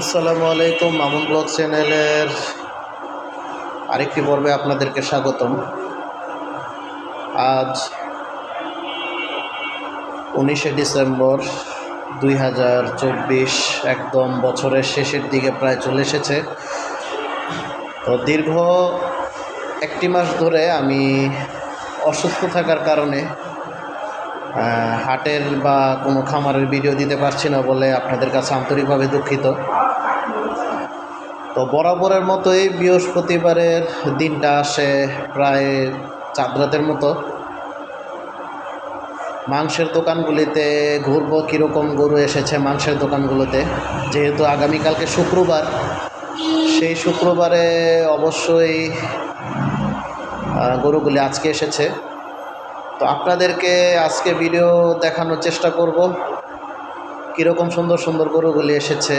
আসসালামু আলাইকুম, মামুন ব্লগ চ্যানেলের আরেকটি পর্বে আপনাদেরকে স্বাগতম। আজ উনিশে ডিসেম্বর দুই হাজার চব্বিশ, একদম বছরের শেষের দিকে প্রায় চলে এসেছে। তো দীর্ঘ একটি মাস ধরে আমি অসুস্থ থাকার কারণে হাটের বা কোনো খামারের ভিডিও দিতে পারছি না বলে আপনাদের কাছে আন্তরিকভাবে দুঃখিত। তো বরাবরের মতোই বৃহস্পতিবারের দিনটা আসে প্রায় চাঁদ রাতের মতো। মাংসের দোকানগুলিতে ঘুরবো, কীরকম গরু এসেছে মাংসের দোকানগুলোতে। যেহেতু আগামীকালকে শুক্রবার, সেই শুক্রবারে অবশ্যই গরুগুলি আজকে এসেছে। তো আপনাদেরকে আজকে ভিডিও দেখানোর চেষ্টা করব, কীরকম সুন্দর সুন্দর গরুগুলি এসেছে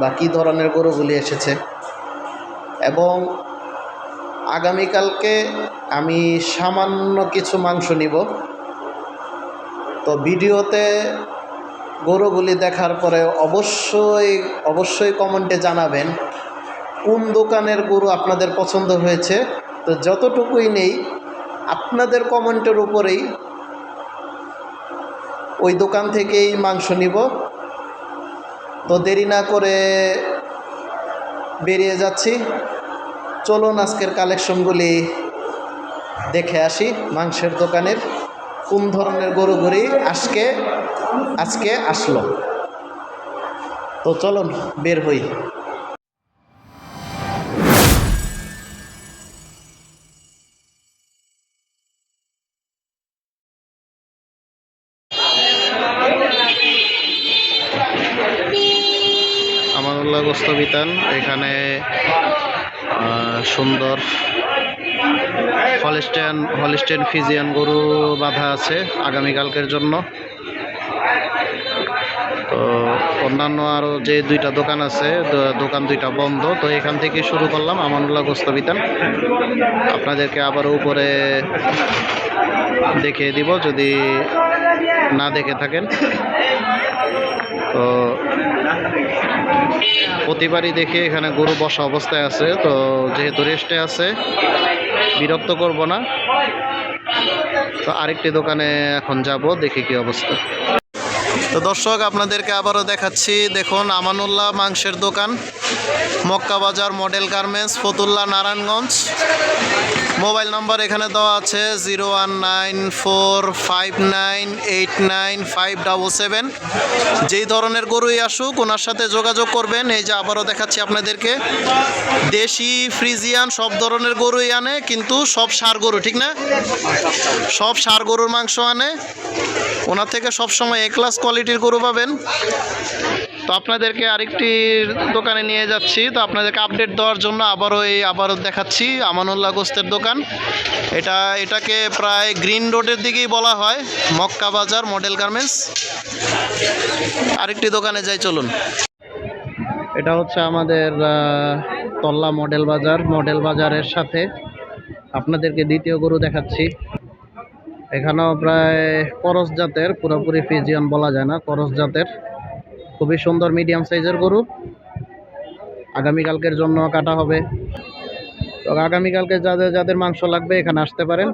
বা কী ধরনের গরুগুলি এসেছে। এবং আগামীকালকে আমি সামান্য কিছু মাংস নিব। তো ভিডিওতে গরুগুলি দেখার পরে অবশ্যই অবশ্যই কমেন্টে জানাবেন কোন দোকানের গরু আপনাদের পছন্দ হয়েছে। তো যতটুকুই নেই, আপনাদের কমেন্টের উপরেই ওই দোকান থেকেই মাংস নিব। তো দেরি না করে বেরিয়ে যাচ্ছি। চলুন আজকের কালেকশনগুলি দেখে আসি, মাংসের দোকানের কোন ধরনের গরুগুলি আজকে আজকে আসলো। তো চলুন, বের হই। আমানুল্লাহ গোস্ত বিতান, এখানে সুন্দর হলিস্টেন হলিস্টেন ফিজিয়ান গরু বাঁধা আছে আগামীকালকের জন্য। তো অন্যান্য আরও যে দুইটা দোকান আছে দোকান দুইটা বন্ধ। তো এখান থেকে শুরু করলাম আমানুল্লাহ গোস্ত বিতান আপনাদেরকে আবার উপরে দেখিয়ে দিব, যদি না দেখে থাকেন। তো প্রতিবারই দেখে এখানে গরু বসা অবস্থায় আছে। তো যেহেতু রেস্টে আছে, বিরক্ত করব না। তো আরেকটি দোকানে এখন যাব, দেখি কি অবস্থা। তো দর্শক, আপনাদেরকে আবারও দেখাচ্ছি, দেখুন, আমানুল্লাহ মাংসের দোকান, Makka Bazar model garments, Fatullah Narayanganj. Mobile number এখানে দেওয়া আছে, zero one nine four five nine eight nine five double seven. যেই ধরনের গরুই আসুক, ওনার সাথে যোগাযোগ করবেন। এই যে আবারও দেখাচ্ছি আপনাদেরকে, দেশি, ফ্রিজিয়ান, সব ধরনের গরুই আনে, কিন্তু সব সার গরু, ঠিক না? সব সার গরুর মাংস আনে। ওনার থেকে সবসময় এ ক্লাস কোয়ালিটির গরু পাবেন। তো আপনাদেরকে আরেকটি দোকানে নিয়ে যাচ্ছি। তো আপনাদেরকে আপডেট দেওয়ার জন্য আবারও এই আবারও দেখাচ্ছি, আমানুল্লাহ গোস্তের দোকান। এটা, এটাকে প্রায় গ্রিন রোডের দিকেই বলা হয়, মক্কা বাজার, মডেল গার্মেন্টস। আরেকটি দোকানে যাই, চলুন। এটা হচ্ছে আমাদের তল্লা মডেল বাজার। মডেল বাজারের সাথে আপনাদেরকে দ্বিতীয় গরু দেখাচ্ছি। এখানেও প্রায় করস জাতের, পুরোপুরি ফিজিয়ান বলা যায় না, করস জাতের। খুবই সুন্দর মিডিয়াম সাইজের গরু। আগামীকালকের জন্য কাটা হবে। তো আগামীকালকে যাদের যাদের মাংস লাগবে এখানে আসতে পারেন।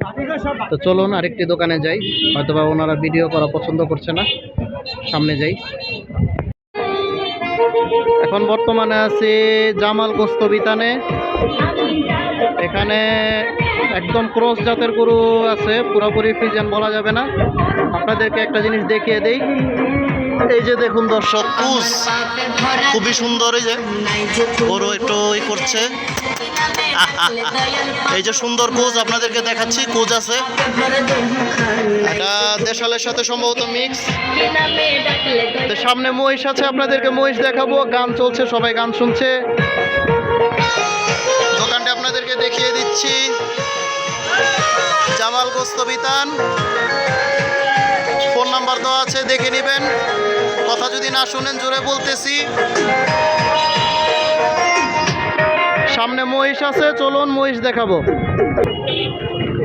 তো চলুন আরেকটি দোকানে যাই। হয়তোবা ওনারা ভিডিও করা পছন্দ করছে না। সামনে যাই। এখন বর্তমানে আছি জামাল গোস্ত বিতানে এখানে একদম ক্রস জাতের গরু আছে, পুরোপুরি ফ্রিজিয়ান বলা যাবে না। আপনাদেরকে একটা জিনিস দেখিয়ে দেই। এই যে দেখুন দর্শক কুচ খুবই সুন্দর এই যে। গরু একটু ই করছে। এই যে সুন্দর কোচ আপনাদেরকে দেখাচ্ছি কোচ আছে। এটা দেশালের সাথে সম্ভবত মিক্স। তো সামনে মহিষ আছে, আপনাদেরকে মহিষ দেখাবো। গান চলছে, সবাই গান শুনছে। দোকানটা আপনাদেরকে দেখিয়ে দিচ্ছি। জামাল গোস্ত বিতান ফোন নাম্বার দেওয়া আছে, দেখে নেবেন। কথা যদি না শুনেন, জোরে বলতেছি। সামনে মহিষ আছে, চলুন মহিষ দেখাবো।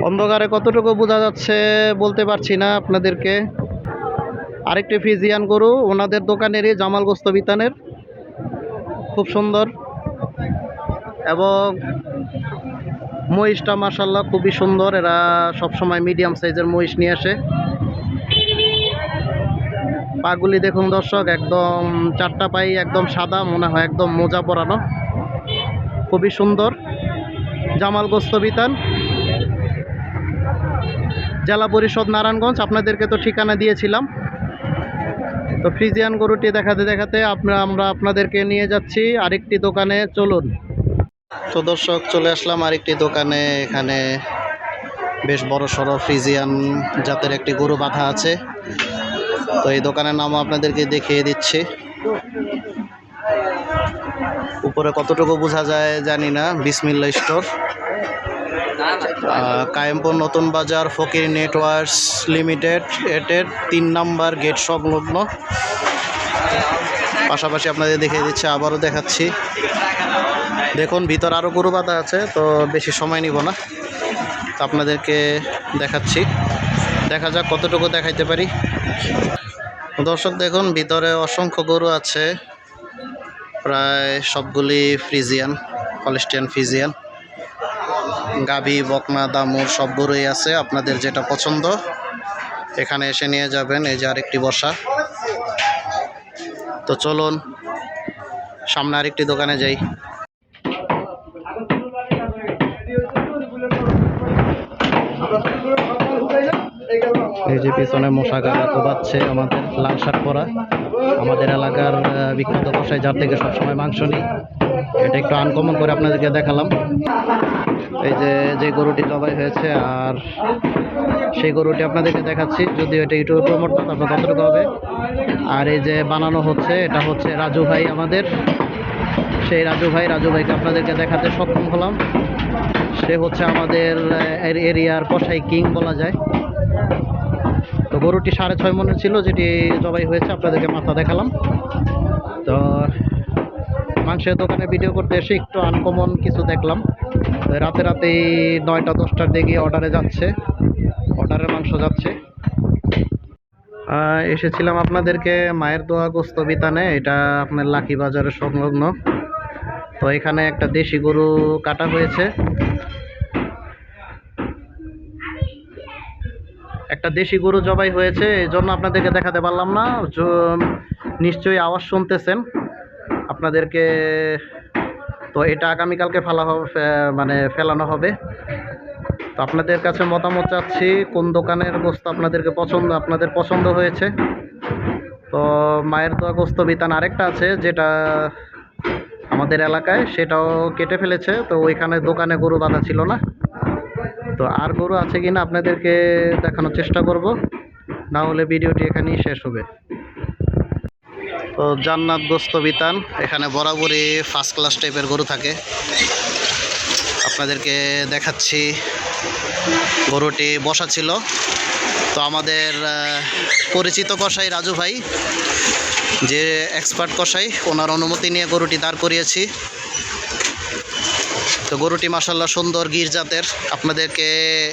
অন্ধকারে কতটুকু বোঝা যাচ্ছে, বলতে পারছি না আপনাদেরকে। আরেকটি ফিজিয়ান গরু, ওনাদের দোকানেরই জামাল গোস্ত বিতানের খুব সুন্দর। এবং মহিষটা মাসাল্লাহ খুবই সুন্দর। এরা সবসময় মিডিয়াম সাইজের মহিষ নিয়ে আসে। পাগুলি দেখুন দর্শক, একদম চারটা পাই, একদম সাদা, মনে হয় একদম মোজা পরানো। খুবই সুন্দর। জামাল গোস্ত বিতান। জেলা পরিষদ নারায়ণগঞ্জ, আপনাদেরকে তো ঠিকানা দিয়েছিলাম। তো ফ্রিজিয়ান গরুটি দেখাতে দেখাতে আমরা আপনাদেরকে নিয়ে যাচ্ছি। আরেকটি দোকানে চলুন। তো দর্শক, চলে আসলাম আরেকটি দোকানে। এখানে বেশ বড় সড়ো ফ্রিজিয়ান জাতের একটি গরু বাঁধা আছে। তো এই দোকানের নামও আপনাদেরকে দেখিয়ে দিচ্ছি। উপরে কতটুকু বোঝা যায় জানি না বিসমিল্লা স্টোর। কায়েমপুর নতুন বাজার, ফকির নেটওয়ার্কস লিমিটেড, এটের তিন নাম্বার গেট সংলগ্ন। পাশাপাশি আপনাদের দেখিয়ে দিচ্ছে, আবারও দেখাচ্ছি। দেখুন, ভিতর আরও গরু বাঁধা আছে, তো বেশি সময় নিব না। তো আপনাদেরকে দেখাচ্ছি। দেখা যাক কতটুকু দেখাইতে পারি। দর্শক, দেখুন, ভিতরে অসংখ্য গরু আছে। প্রায় সবগুলি ফ্রিজিয়ান হলিস্টিয়ান ফ্রিজিয়ান। গাভী, বকনা, দামুর সব গরুই আছে, আপনাদের যেটা পছন্দ। এখানে এসে নিয়ে যাবেন, এই যে আরেকটি বসা তো চলুন, সামনে আরেকটি দোকানে যাই। এই যে পিছনে মশা গালা কোবাচ্ছে আমাদের লাল শাক পরা আমাদের এলাকার বিখ্যাত কষাই যার থেকে সবসময় মাংস নিই। এটা একটু আনকমন করে আপনাদেরকে দেখালাম। এই যে যে গরুটি জবাই হয়েছে আর সেই গরুটি আপনাদেরকে দেখাচ্ছি। যদিও এটা ইউটিউব প্রমোট না তারপর হবে? আর এই যে বানানো হচ্ছে এটা হচ্ছে রাজু ভাই আমাদের। সেই রাজু ভাই রাজু ভাইকে আপনাদেরকে দেখাতে সক্ষম হলাম। সে হচ্ছে আমাদের এর- এরিয়ার কষাই কিং বলা যায়। গরুটি সাড়ে ছয় মনের ছিল, যেটি জবাই হয়েছে, আপনাদেরকে মাথা দেখালাম। তো মাংসের দোকানে ভিডিও করতে এসে একটু আনকমন কিছু দেখলাম। রাতে রাতেই নয়টা, দশটার দিকে অর্ডারে যাচ্ছে। অর্ডারের মাংস যাচ্ছে। এসেছিলাম আপনাদেরকে মায়ের দোয়া, গোস্ত বিতানে। এটা আপনার লাকি বাজারের সংলগ্ন। তো এখানে একটা দেশি গরু কাটা হয়েছে। একটা দেশি গরু জবাই হয়েছে এই জন্য আপনাদেরকে দেখাতে পারলাম না। নিশ্চয়ই আওয়াজ শুনতেছেন। আপনাদেরকে তো এটা আগামীকালকে ফেলা হবে মানে ফেলানো হবে। তো আপনাদের কাছে মতামত চাচ্ছি, কোন দোকানের গোস্ত আপনাদেরকে পছন্দ, আপনাদের পছন্দ হয়েছে। তো মায়ের দোয়া গোস্ত বিতান আরেকটা আছে, যেটা আমাদের এলাকায়, সেটাও কেটে ফেলেছে। তো ওইখানে দোকানে গরু বাঁধা ছিল না। তো আর গরু আছে কিনা আপনাদেরকে দেখানোর চেষ্টা করব। না হলে ভিডিওটি এখানেই শেষ হবে। তো জান্নাত গোস্ত বিতান, এখানে বরাবরই ফার্স্ট ক্লাস টাইপের গরু থাকে। আপনাদেরকে দেখাচ্ছি, গরুটি বসা ছিল। তো আমাদের পরিচিত কষাই রাজু ভাই, যে এক্সপার্ট কষাই ওনার অনুমতি নিয়ে গরুটি দাঁড় করিয়েছি। তো গরুটি মাসাল্লাহ সুন্দর গির জাতের আপনাদেরকে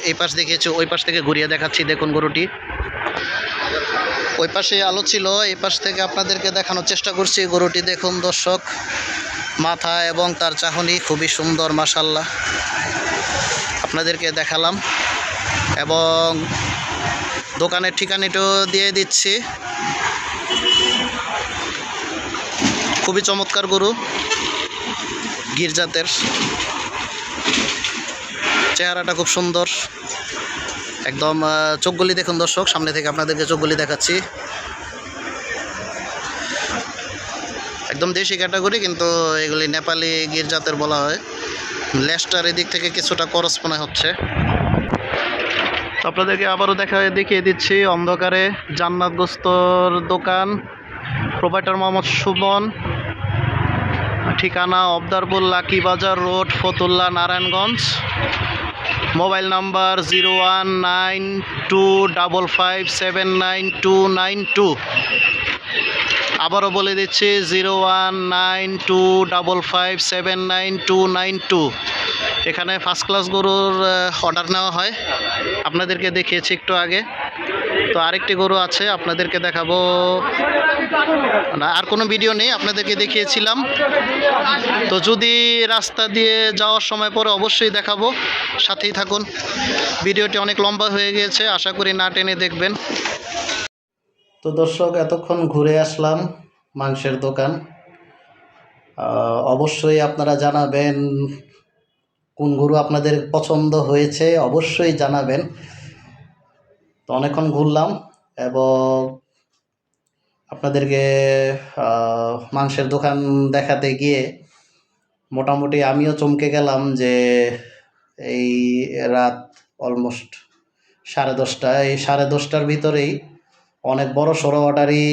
এই পাশ দেখিয়েছি ওই পাশ থেকে ঘুরিয়ে দেখাচ্ছি। দেখুন গরুটি। ওই পাশে আলো ছিল, এই পাশ থেকে আপনাদেরকে দেখানোর চেষ্টা করছি। গরুটি দেখুন দর্শক, মাথা এবং তার চাহনি খুবই সুন্দর মাসাল্লাহ আপনাদেরকে দেখালাম। এবং দোকানের ঠিকানাটাও দিয়ে দিচ্ছি। খুবই চমৎকার গরু গির জাতের চেহারাটা খুব সুন্দর। একদম চোখগুলি দেখুন দর্শক, সামনে থেকে আপনাদেরকে চোখগুলি দেখাচ্ছি। একদম দেশি ক্যাটাগরি, কিন্তু এগুলি নেপালি গির্জাতের বলা হয়। লেস্টার এদিক থেকে কিছুটা করস মনে হচ্ছে। তো আপনাদেরকে আবারও দেখা, দেখিয়ে দিচ্ছি, অন্ধকারে জান্নাত গোস্তর দোকান, প্রোভাইডার মোহাম্মদ সুমন, ঠিকানা Abdarpur lucky Bazar road, Fatullah Narayanganj. Mobile number zero one nine two double five seven nine two nine two. আবারও বলে দিচ্ছি zero one nine two double five seven nine two nine two. এখানে first class গরুর order নেওয়া হয়। আপনাদেরকে দেখিয়েছি একটু আগে। তো আরেকটি গরু আছে, আপনাদেরকে দেখাবো। না, আর কোনো ভিডিও নেই, আপনাদেরকে দেখিয়েছিলাম। তো যদি রাস্তা দিয়ে যাওয়ার সময় পরে অবশ্যই দেখাবো। সাথেই থাকুন। ভিডিওটি অনেক লম্বা হয়ে গিয়েছে, আশা করি না টেনে দেখবেন। তো দর্শক, এতক্ষণ ঘুরে আসলাম মাংসের দোকান। অবশ্যই আপনারা জানাবেন কোন গরু আপনাদের পছন্দ হয়েছে, অবশ্যই জানাবেন। অনেকক্ষণ ঘুরলাম এবং আপনাদেরকে মাংসের দোকান দেখাতে গিয়ে মোটামুটি আমিও চমকে গেলাম যে এই রাত অলমোস্ট সাড়ে দশটা, এই সাড়ে দশটার ভিতরেই অনেক বড় সড়ো অর্ডারই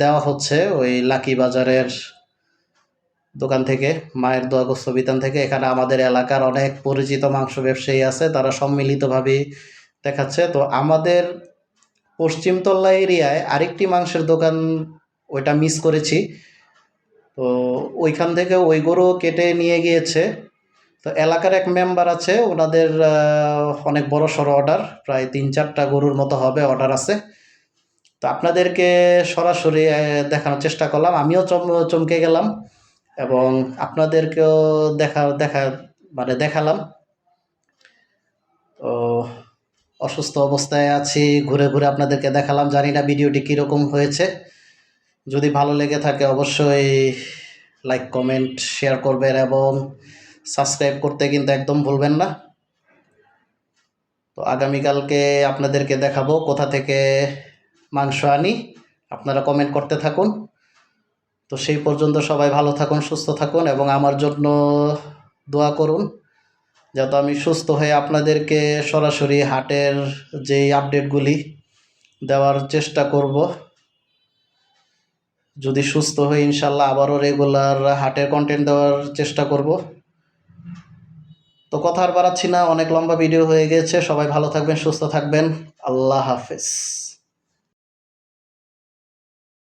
দেওয়া হচ্ছে ওই লাকি বাজারের দোকান থেকে, মায়ের দোয়া গোস্ত বিতান থেকে। এখানে আমাদের এলাকার অনেক পরিচিত মাংস ব্যবসায়ী আছে, তারা সম্মিলিতভাবে দেখাচ্ছে। তো আমাদের পশ্চিমতলা এরিয়ায় আরেকটি মাংসের দোকান ওইটা মিস করেছি। তো ওইখান থেকে ওই গরু কেটে নিয়ে গিয়েছে। তো এলাকার এক মেম্বার আছে, ওনাদের অনেক বড় সড়ো অর্ডার প্রায় তিন চারটা গরুর মতো হবে অর্ডার আছে। তো আপনাদেরকে সরাসরি দেখানোর চেষ্টা করলাম। আমিও চম, চমকে গেলাম এবং আপনাদেরকেও দেখা দেখা মানে দেখালাম। তো অসুস্থ অবস্থায় আছি, ঘুরে ঘুরে আপনাদেরকে দেখালাম, জানি না ভিডিওটি কীরকম হয়েছে। যদি ভালো লেগে থাকে অবশ্যই লাইক কমেন্ট শেয়ার করবেন এবং সাবস্ক্রাইব করতে কিন্তু একদম ভুলবেন না। তো আগামীকালকে আপনাদেরকে দেখাবো কোথা থেকে মাংস আনি, আপনারা কমেন্ট করতে থাকুন। তো সেই পর্যন্ত সবাই ভালো থাকুন, সুস্থ থাকুন এবং আমার জন্য দোয়া করুন। যাতে আমি সুস্থ হয়ে আপনাদেরকে সরাসরি হাটের যেই আপডেটগুলি দেওয়ার চেষ্টা করব। যদি সুস্থ হয়ে ইনশাল্লাহ আবারও রেগুলার হাটের কন্টেন্ট দেওয়ার চেষ্টা করব। তো কথা আর বাড়াচ্ছি না, অনেক লম্বা ভিডিও হয়ে গেছে, সবাই ভালো থাকবেন, সুস্থ থাকবেন, আল্লাহ হাফেজ।